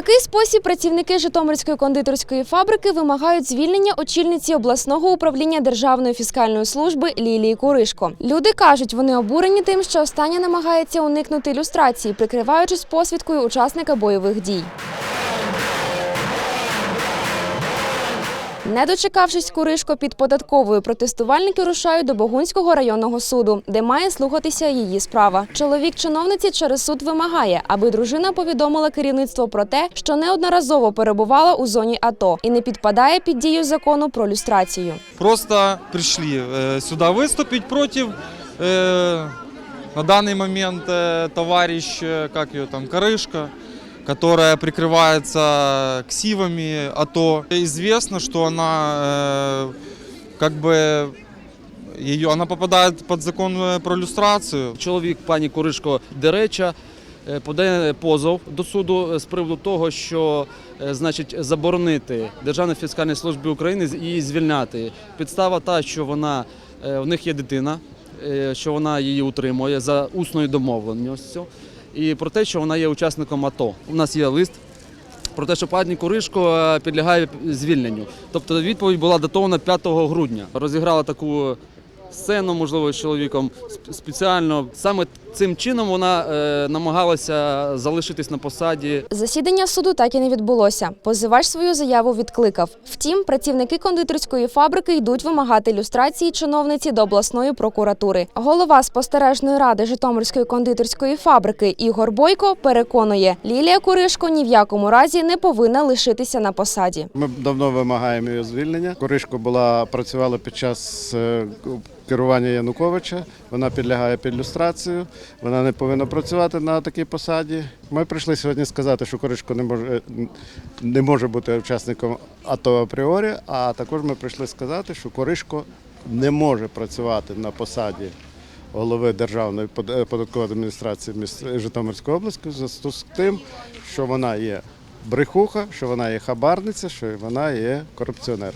такий спосіб працівники Житомирської кондитерської фабрики вимагають звільнення очільниці обласного управління Державної фіскальної служби Лілії Куришко. Люди кажуть, вони обурені тим, що остання намагається уникнути люстрації, прикриваючись посвідкою учасника бойових дій. Не дочекавшись Куришко під податковою, протестувальники рушають до Богунського районного суду, де має слухатися її справа. Чоловік чиновниці через суд вимагає, аби дружина повідомила керівництво про те, що неодноразово перебувала у зоні АТО і не підпадає під дію закону про люстрацію. Просто пришли э, сюда выступить против э, на данный момент э, товарищ, э, как ее там, Корышка, которая прикрывается ксивами АТО. Известно, что она э, как бы ее, она попадает под закон э, про люстрацию. Чоловік пані Куришко Дереча е, подає позов до суду з приводу того, що е, значить заборонити Державній фіскальній службі України з- її звільняти. Підстава та, що вона е, в них є дитина, е, що вона її утримує за усною домовленістю, і про те, що вона є учасником АТО. У нас є лист. Про те, що пані Куришко е, підлягає звільненню. Тобто відповідь була датована 5 грудня. Розіграла таку сцену, можливо, з чоловіком спеціально. Саме цим чином вона е, намагалася залишитись на посаді. Засідання суду так і не відбулося. Позивач свою заяву відкликав. Втім, працівники кондитерської фабрики йдуть вимагати люстрації чиновниці до обласної прокуратури. Голова спостережної ради Житомирської кондитерської фабрики Ігор Бойко переконує, Лілія Куришко ні в якому разі не повинна лишитися на посаді. Ми давно вимагаємо її звільнення. Коришко була працювала під час е, керування Януковича. Вона підлягає під люстрацію. Вона не повинна працювати на такій посаді. Ми прийшли сьогодні сказати, що Коришко не може не може бути учасником АТО апріорі. А також ми прийшли сказати, що Коришко не може працювати на посаді. Голови Державної е, податкової адміністрації Житомирської області в зв'язку з тим, що вона є брехуха, що вона є хабарниця, що вона є корупціонер.